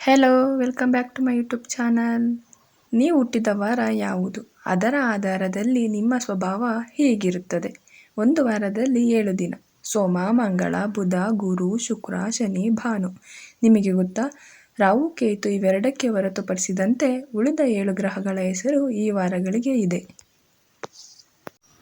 Hello welcome back to my YouTube channel ನೀವು ಹುಟ್ಟಿದ ವಾರ ಯಾವುದು? ಅದರ ಆಧಾರದಲ್ಲಿ ನಿಮ್ಮ ಸ್ವಭಾವ ಹೀಗಿರುತ್ತದೆ? ಒಂದು ವಾರದಲ್ಲಿ ಏಳು ದಿನ. ಸೋಮ, ಮಂಗಳ, ಬುಧ, ಗುರು, ಶುಕ್ರ, ಶನಿ, ಭಾನು. ನಿಮಗೆ ಗೊತ್ತಾ? ರಾಹು, ಕೇತು ಇವೆರಡಕ್ಕೆ ಹೊರತುಪಡಿಸಿದಂತೆ ಉಳಿದ ಏಳು ಗ್ರಹಗಳ ಹೆಸರು ಈ ವಾರಗಳಿಗೆ ಇದೆ.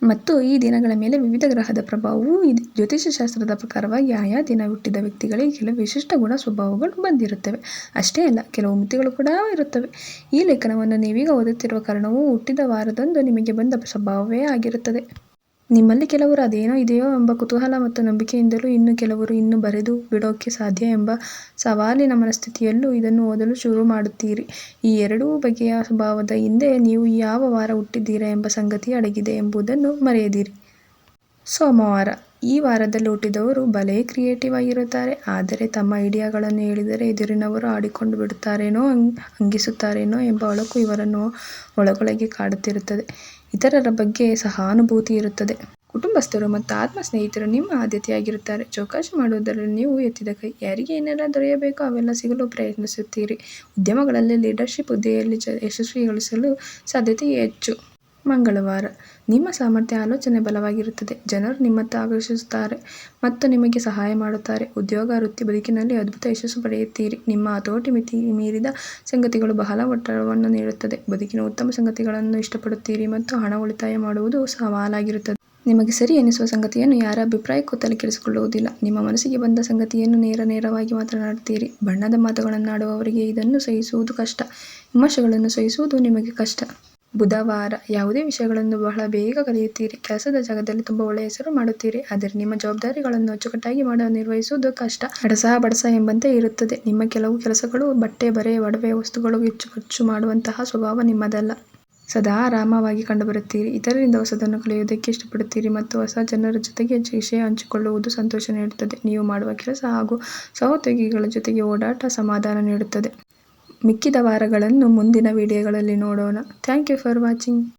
ಮತ್ತು ಈ ದಿನಗಳ ಮೇಲೆ ವಿವಿಧ ಗ್ರಹದ ಪ್ರಭಾವವು ಜ್ಯೋತಿಷ್ಯ ಶಾಸ್ತ್ರದ ಪ್ರಕಾರವಾಗಿ ಆಯಾ ದಿನ ಹುಟ್ಟಿದ ವ್ಯಕ್ತಿಗಳಿಗೆ ಕೆಲವು ವಿಶಿಷ್ಟ ಗುಣ ಸ್ವಭಾವಗಳು ಬಂದಿರುತ್ತವೆ. ಅಷ್ಟೇ ಅಲ್ಲ, ಕೆಲವು ಮಿತಿಗಳು ಕೂಡ ಇರುತ್ತವೆ. ಈ ಲೇಖನವನ್ನು ನೀವೀಗ ಓದುತ್ತಿರುವ ಕಾರಣವು ಹುಟ್ಟಿದ ವಾರದಂದು ನಿಮಗೆ ಬಂದ ಸ್ವಭಾವವೇ ಆಗಿರುತ್ತದೆ. ನಿಮ್ಮಲ್ಲಿ ಕೆಲವರು ಅದೇನೋ ಇದೆಯೋ ಎಂಬ ಕುತೂಹಲ ಮತ್ತು ನಂಬಿಕೆಯಿಂದಲೂ ಇನ್ನು ಕೆಲವರು ಇನ್ನು ಬರೆದು ಬಿಡೋಕೆ ಸಾಧ್ಯ ಎಂಬ ಸವಾಲಿನ ಮನಸ್ಥಿತಿಯಲ್ಲೂ ಇದನ್ನು ಓದಲು ಶುರು ಮಾಡುತ್ತೀರಿ. ಈ ಎರಡೂ ಬಗೆಯ ಸ್ವಭಾವದ ಹಿಂದೆ ನೀವು ಯಾವ ವಾರ ಹುಟ್ಟಿದ್ದೀರಾ ಎಂಬ ಸಂಗತಿ ಅಡಗಿದೆ ಎಂಬುದನ್ನು ಮರೆಯದಿರಿ. ಸೋಮವಾರ, ಈ ವಾರದಲ್ಲಿ ಹುಟ್ಟಿದವರು ಭಲೇ ಕ್ರಿಯೇಟಿವ್ ಆಗಿರುತ್ತಾರೆ. ಆದರೆ ತಮ್ಮ ಐಡಿಯಾಗಳನ್ನು ಹೇಳಿದರೆ ಎದುರಿನವರು ಆಡಿಕೊಂಡು ಬಿಡುತ್ತಾರೇನೋ ಹಂಗಿಸುತ್ತಾರೇನೋ ಎಂಬ ಒಳಕು ಇವರನ್ನು ಒಳಗೊಳಗೆ ಕಾಡುತ್ತಿರುತ್ತದೆ. ಇತರರ ಬಗ್ಗೆ ಸಹಾನುಭೂತಿ ಇರುತ್ತದೆ. ಕುಟುಂಬಸ್ಥರು ಮತ್ತು ಆತ್ಮ ಸ್ನೇಹಿತರು ನಿಮ್ಮ ಆದ್ಯತೆಯಾಗಿರುತ್ತಾರೆ. ಚೌಕಾಶಿ ಮಾಡುವುದರಲ್ಲಿ ನೀವು ಎತ್ತಿದ ಕೈ. ಯಾರಿಗೆ ಏನೆಲ್ಲ ದೊರೆಯಬೇಕೋ ಅವೆಲ್ಲ ಸಿಗಲು ಪ್ರಯತ್ನಿಸುತ್ತೀರಿ. ಉದ್ಯಮಗಳಲ್ಲಿ ಲೀಡರ್ಶಿಪ್ ಹುದ್ದೆಯಲ್ಲಿ ಯಶಸ್ವಿಗೊಳಿಸಲು ಸಾಧ್ಯತೆ ಹೆಚ್ಚು. ಮಂಗಳವಾರ. ನಿಮ್ಮ ಸಾಮರ್ಥ್ಯ ಆಲೋಚನೆ ಬಲವಾಗಿರುತ್ತದೆ. ಜನರು ನಿಮ್ಮತ್ತ ಆಕರ್ಷಿಸುತ್ತಾರೆ ಮತ್ತು ನಿಮಗೆ ಸಹಾಯ ಮಾಡುತ್ತಾರೆ. ಉದ್ಯೋಗ, ವೃತ್ತಿ, ಬದುಕಿನಲ್ಲಿ ಅದ್ಭುತ ಯಶಸ್ಸು ಪಡೆಯುತ್ತೀರಿ. ನಿಮ್ಮ ಹತೋಟಿ ಮಿತಿ ಮೀರಿದ ಸಂಗತಿಗಳು ಬಹಳ ಒತ್ತಡವನ್ನು ನೀಡುತ್ತದೆ. ಬದುಕಿನ ಉತ್ತಮ ಸಂಗತಿಗಳನ್ನು ಇಷ್ಟಪಡುತ್ತೀರಿ ಮತ್ತು ಹಣ ಉಳಿತಾಯ ಮಾಡುವುದು ಸವಾಲಾಗಿರುತ್ತದೆ. ನಿಮಗೆ ಸರಿ ಎನಿಸುವ ಸಂಗತಿಯನ್ನು ಯಾರ ಅಭಿಪ್ರಾಯಕ್ಕೂ ತಲೆಕೆಡಿಸಿಕೊಳ್ಳುವುದಿಲ್ಲ. ನಿಮ್ಮ ಮನಸ್ಸಿಗೆ ಬಂದ ಸಂಗತಿಯನ್ನು ನೇರ ನೇರವಾಗಿ ಮಾತನಾಡುತ್ತೀರಿ ಬಣ್ಣದ ಮಾತುಗಳನ್ನಾಡುವವರಿಗೆ ಇದನ್ನು ಸಹಿಸುವುದು ಕಷ್ಟ. ವಿಮರ್ಶೆಗಳನ್ನು ಸಹಿಸುವುದು ನಿಮಗೆ ಕಷ್ಟ. ಬುಧವಾರ ಯಾವುದೇ ವಿಷಯಗಳನ್ನು ಬಹಳ ಬೇಗ ಕಲಿಯುತ್ತೀರಿ. ಕೆಲಸದ ಜಾಗದಲ್ಲಿ ತುಂಬಾ ಒಳ್ಳೆಯ ಹೆಸರು ಮಾಡುತ್ತೀರಿ. ಆದರೆ ನಿಮ್ಮ ಜವಾಬ್ದಾರಿಗಳನ್ನು ಅಚ್ಚುಕಟ್ಟಾಗಿ ಮಾಡ ನಿರ್ವಹಿಸುವುದು ಕಷ್ಟ. ಅಡಸ ಬಡಸ ಎಂಬಂತೆ ಇರುತ್ತದೆ. ನಿಮ್ಮ ಕೆಲವು ಕೆಲಸಗಳು ಬಟ್ಟೆ, ಬರೆ, ಒಡವೆ ವಸ್ತುಗಳು ಹೆಚ್ಚು ಖರ್ಚು ಮಾಡುವಂತಹ ಸ್ವಭಾವ ನಿಮ್ಮದಲ್ಲ. ಸದಾ ಆರಾಮವಾಗಿ ಕಂಡುಬರುತ್ತೀರಿ. ಇತರರಿಂದ ಹೊಸದನ್ನು ಕಲಿಯುವುದಕ್ಕೆ ಇಷ್ಟಪಡುತ್ತೀರಿ ಮತ್ತು ಹೊಸ ಜನರ ಜೊತೆಗೆ ವಿಷಯ ಹಂಚಿಕೊಳ್ಳುವುದು ಸಂತೋಷ ನೀಡುತ್ತದೆ. ನೀವು ಮಾಡುವ ಕೆಲಸ ಹಾಗೂ ಸಹೋದ್ಯೋಗಿಗಳ ಜೊತೆಗೆ ಓಡಾಟ ಸಮಾಧಾನ ನೀಡುತ್ತದೆ. ಮಿಕ್ಕಿದ ವಾರಗಳನ್ನು ಮುಂದಿನ ವಿಡಿಯೋಗಳಲ್ಲಿ ನೋಡೋಣ. Thank you for watching